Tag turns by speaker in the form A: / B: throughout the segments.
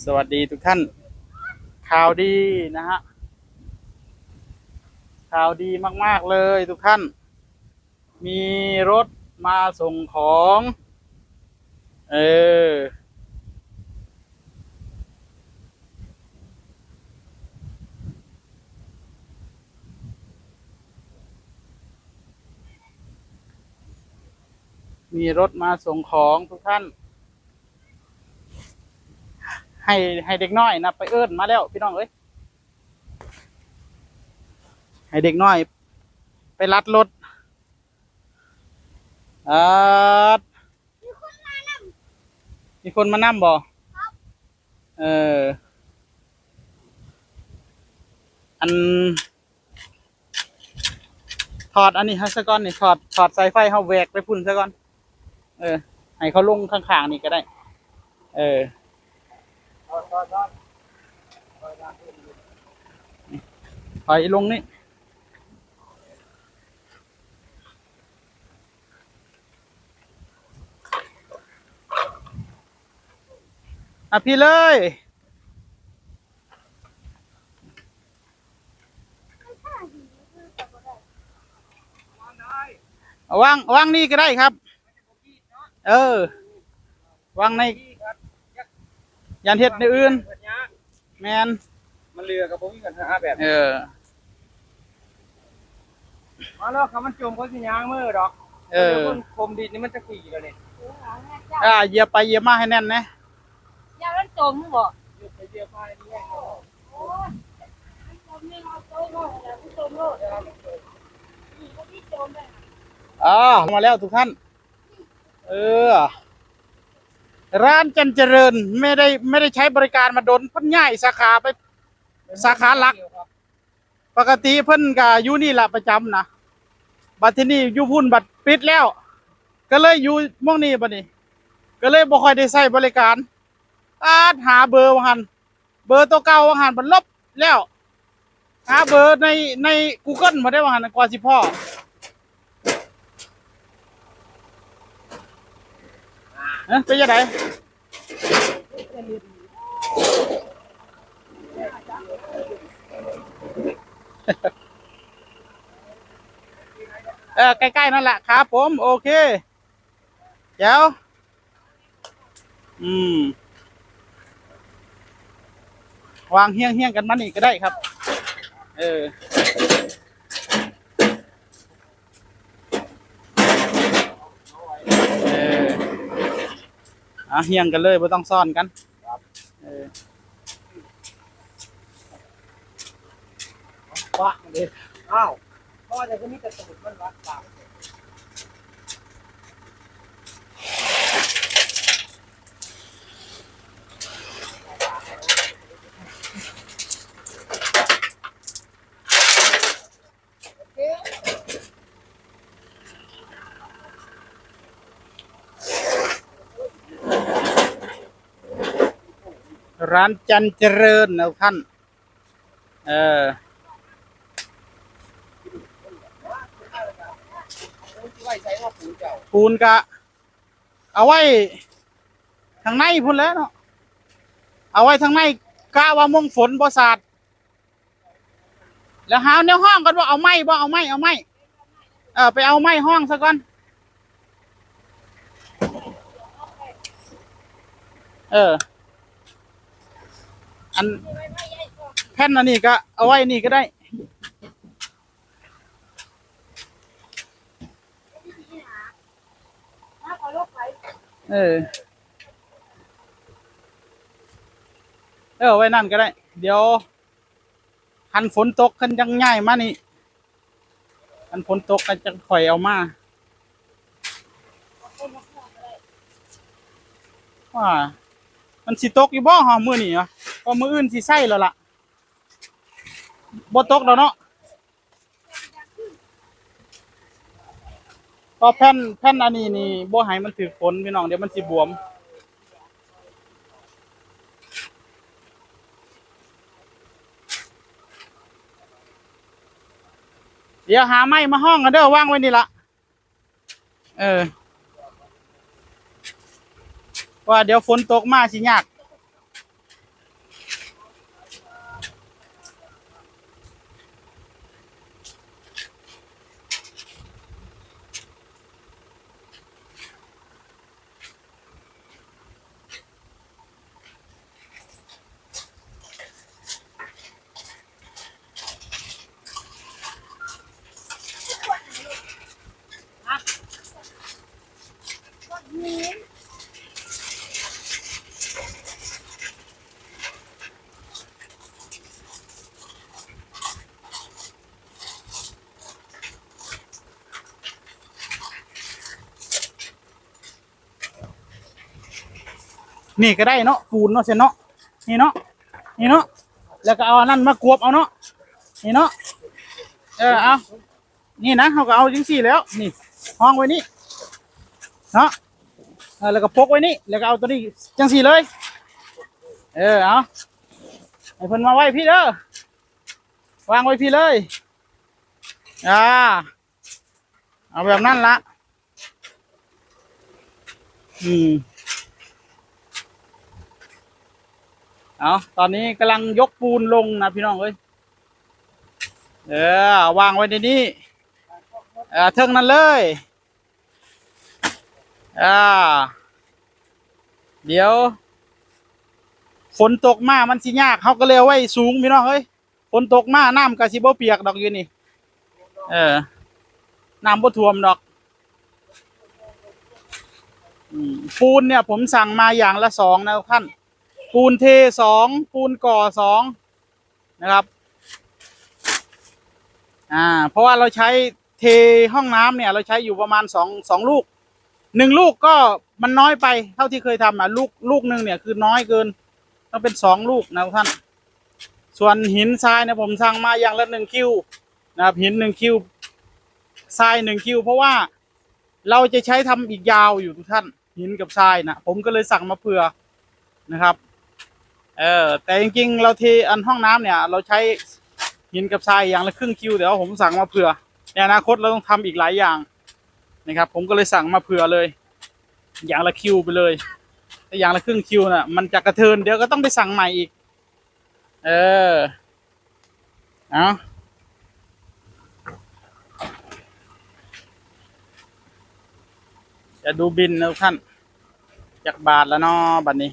A: สวัสดีทุกท่าน ข่าวดีนะฮะ ข่าวดีมาก ๆ เลยทุกท่าน มีรถมาส่งของ เออ มีรถมาส่งของทุกท่าน ให้ให้เด็กน้อยนะไปเอิ้นมาแล้วพี่น้องเอ้ยให้เด็กน้อย ไปรัดรถอ่ามีคนมานั่มบ่เออ อัน ถอดอันนี้ฮะซะก่อนนี่ถอดถอดสายไฟเฮาแหวกไปพุ่นซะก่อน เออ ให้เขาลงข้างๆนี่ก็ได้ เออ ถอยลงนี่อะพี่เลยวางวางนี่ก็ได้ครับ เออวางใน ยันเฮ็ดในอื่น แมน
B: มันเรือกับผมมีกันหาแบบ
A: เออ
B: มาแล้วคำมันจมก็สิยางมือดอก
A: เออ
B: มันคมดินนี่มันจะขี่แล้วนี่
A: อ่าเหยียบไปเหยียบมาให้แน่นนะ
C: ยามันจมบ่
B: เดี๋ยวไปเดี๋ยวไปนี่แหละ
C: โอ้ยมันจมนี่เอาโต้โลดแล้วมันจมโลดนี่ก็ที่จมเลย
A: อ่ามาแล้วทุกท่าน เออ ร้านจันเจริญไม่ได้ไม่ได้ใช้บริการมาโดนเพิ่นย้ายสาขาไปสาขาหลัก ปกติเพิ่นก็อยู่นี่แหละประจำนะบัดที่นี่อยู่พุ่นบัดปิดแล้ว ก็เลยอยู่หม่องนี้บัดนี้ ก็เลยบ่ค่อยได้ใช้บริการอาหาเบอร์ว่าหันเบอร์ตัวเก่าว่าหันมันลบแล้ว หาเบอร์ในใน Google บ่ได้ว่าหันกว่าสิพ่อ เอ๊ะเป็นยังไง เออใกล้ๆนั่นแหละครับผม โอเค เดี๋ยว อืม วางเฮี้ยงเฮี้ยงกันมานี่ก็ได้ครับ เออเอออะเฮี้ยงกันเลยไม่ต้องซ่อนกัน เออ
B: วะมันเด็อ้าวพ่อจะก็มีแต่สมุดมันวัดปาก
A: ร้านจันเจริญนะท่าน เออ
B: ปู
A: นกะ เอาไว้ ทางในพุ่นแล้วเนาะ เอาไว้ทางในกะว่ามงฝนบ่สาดแล้วหาแนวห้องกันว่าเอาไม้บ่เอาไม้เอาไม้เออไปเอาไม้ห้องซะก่อน เออ อันแผ่นอันนี้ก็เอาไว้นี่ก็ได้ เออ เออไว้นั่นก็ได้ เดี๋ยวคันฝนตกคันยังง่ายมานี่คันฝนตกกันจะข่อยเอามาว่ามันสิตกอยู่บ่ฮะมื้อนี้อ่ ก็มืออื่นสิใส่แล้วล่ะบ่ตกแล้วเนาะก็แผ่นแผ่นอันนี้นี่บ่ให้มันถือฝนพี่น้องเดี๋ยวมันสิบวมเดี๋ยวหาไม้มาห้องกันเด้อว่างไว้นี่ละเออ ว่าเดี๋ยวฝนตกมาสิยาก นี่ก็ได้เนาะปูนเนาะเซนเนาะนี่เนาะนี่เนาะแล้วก็เอาอันนั้นมากวบเอาเนาะนี่เนาะเออเอานี่นะเขาก็เอาจังสี่แล้วนี่ห้องไว้นี่เนาะแล้วก็พกไว้นี่แล้วก็เอาตัวนี้จังสี่เลย เออเอาให้เพิ่นมาไว้พี่เด้อวางไว้พี่เลยอ่าเอาแบบนั้นละอืม เอาตอนนี้กำลังยกปูนลงนะพี่น้องเอ้ยเออวางไว้ในนี้เออเทิงนั้นเลยอ่าเดี๋ยว ฝนตกมามันสิยากเขาก็เลยไว้สูงพี่น้องเอ้ยฝนตกมาน้ำกระสิบเปียกดอกอยู่นี่ เออน้ำบ่ท่วมดอกปูนเนี่ยผมสั่งมาอย่างละสองนะท่าน ปูนเทสองปูนก่อสองนะครับอ่าเพราะว่าเราใช้เทห้องน้ำเนี่ย เราใช้อยู่ประมาณสองสองลูกหนึ่งลูกก็มันน้อยไปเท่าที่เคยทำอะลูกลูกหนึ่งเนี่ยคือน้อยเกินต้องเป็นสองลูกนะท่าน ส่วนหินทรายเนี่ยผมสั่งมาอย่างละหนึ่งคิวนะครับหินหนึ่งคิวทรายหนึ่งคิวเพราะว่าเราจะใช้ทำอีกยาวอยู่ทุกท่านหินกับทรายนะผมก็เลยสั่งมาเผื่อนะครับ เออแต่จริงๆเราเทอันห้องน้ำเนี่ย เราใช้หินกับทรายอย่างละครึ่งคิวแต่ว่าผมสั่งมาเผื่อในอนาคตเราต้องทำอีกหลายอย่างนะครับ ผมก็เลยสั่งมาเผื่อเลย อย่างละคิวไปเลยแต่อย่างละครึ่งคิวน่ะมันจะกระเทินเดี๋ยวก็ต้องไปสั่งใหม่อีก เออเอาจะดูบินนะท่านจากบาทแล้วเนาะบัดนี้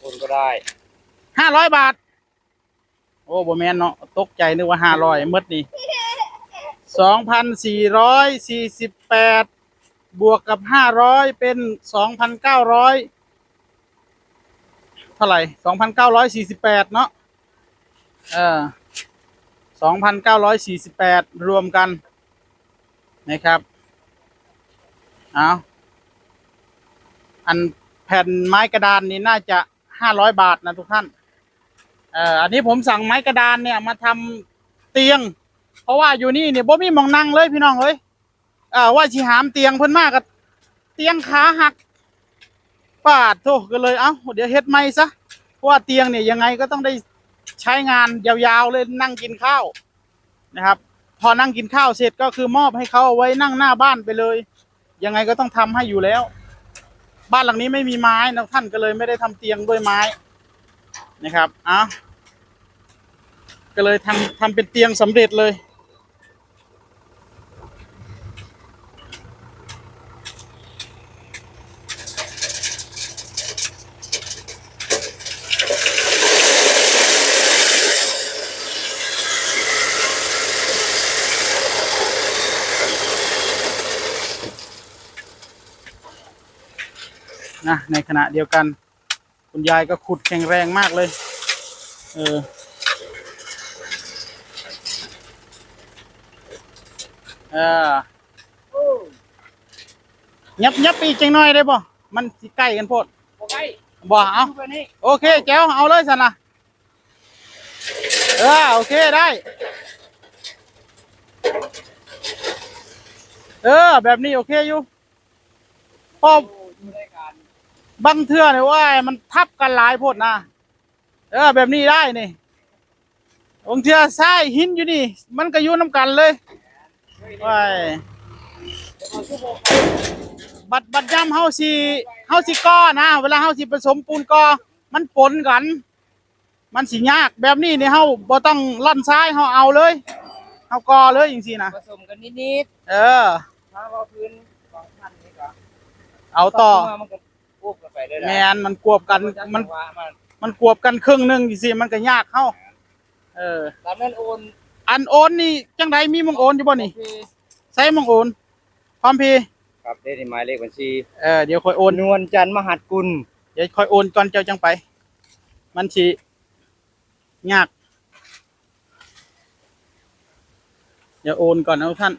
B: คนก็ได้
A: ห้าร้อยบาท โอ้บแมนเนาะตกใจนึกว่าห้าร้อยมดนี่สองพันสี่ร้อยสี่สิบแปดบวกกับห้าร้อยเป็นสองพันเก้าร้อยเท่าไหร่สองพันเก้าร้อยสี่สิบแปดเนาะเออสองพันเก้าร้อยสี่สิบแปดรวมกัน นะครับเอาอันแผ่นไม้กระดานนี่น่าจะห้าร้อยบาทนะทุกท่าน เอ่ออันนี้ผมสั่งไม้กระดานเนี่ยมาทำเตียง เพราะว่าอยู่นี่เนี่ยบ่มีหมองนั่งเลยพี่น้องเอ้ยเอ่อว่าสิหามเตียงเพิ่นมากกับเตียงขาหักปาดโทก็เลยเอ้าเดี๋ยวเฮ็ดใหม่ซะเพราะว่าเตียงเนี่ยยังไงก็ต้องได้ใช้งานยาวๆเลยนั่งกินข้าวนะครับ พอนั่งกินข้าวเสร็จก็คือมอบให้เขาเอาไว้นั่งหน้าบ้านไปเลย ยังไงก็ต้องทำให้อยู่แล้ว บ้านหลังนี้ไม่มีไม้นะท่านก็เลยไม่ได้ทำเตียงด้วยไม้ นะครับเอ้าก็เลยทำทำเป็นเตียงสำเร็จเลยนะในขณะเดียวกัน คุณยายก็ขุดแข็งแรงมากเลย เออ เออยับยับปอีกจังน้อยได้ป่ะมันสิใกล้กันโพด
B: โอเค
A: บ่เอาโอเคแจ้วเอาเลยสันนะเออโอเคได้ เออ แบบนี้โอเคอยู่พอ บางเทื่อเนี่ยว่ามันทับกันหลายโพดนะเออแบบนี้ได้นี่บางเทื่อทรายหินอยู่นี่ มันก็อยู่น้ำกันเลยว้าย
B: เอาชั่วโมง
A: บัดบัดย่ำเฮาสิเฮาสิก่อนะ เวลาเฮาสิผสมปูนก่อมันปนกัน มันสิยากแบบนี้นี่เฮาบ่ต้องล่อนซ้ายเฮาเอาเลยเฮาก่อเลยจังซี่นะ
B: ผสมกันนิด
A: เออ
B: ๆถ้าเราพื้นสองพันนี่ก็
A: เอาต่อ
B: มันก็ ปุ๊บกันไปได้
A: แมนมันกวบกันมัน
B: ว่ามัน
A: มันกวบกันครึ่งหนึงจังซี่มันก็ยากเฮาเออ
B: ตามนั้นโอน
A: อันโอนนี่จังไดมีมังโอนอยู่บ่นี่ใช้มังโอนพร้อมเพย์
B: ครับได้ที่หมายเลขบัญชี
A: เออเดี๋ยวค่อยโอน
B: นวลจันทร์มหัดกุล
A: เดี๋ยวค่อยโอนก่อนเจ้าจังไป มันสิยากเดี๋ยวโอนก่อนนะทุกท่าน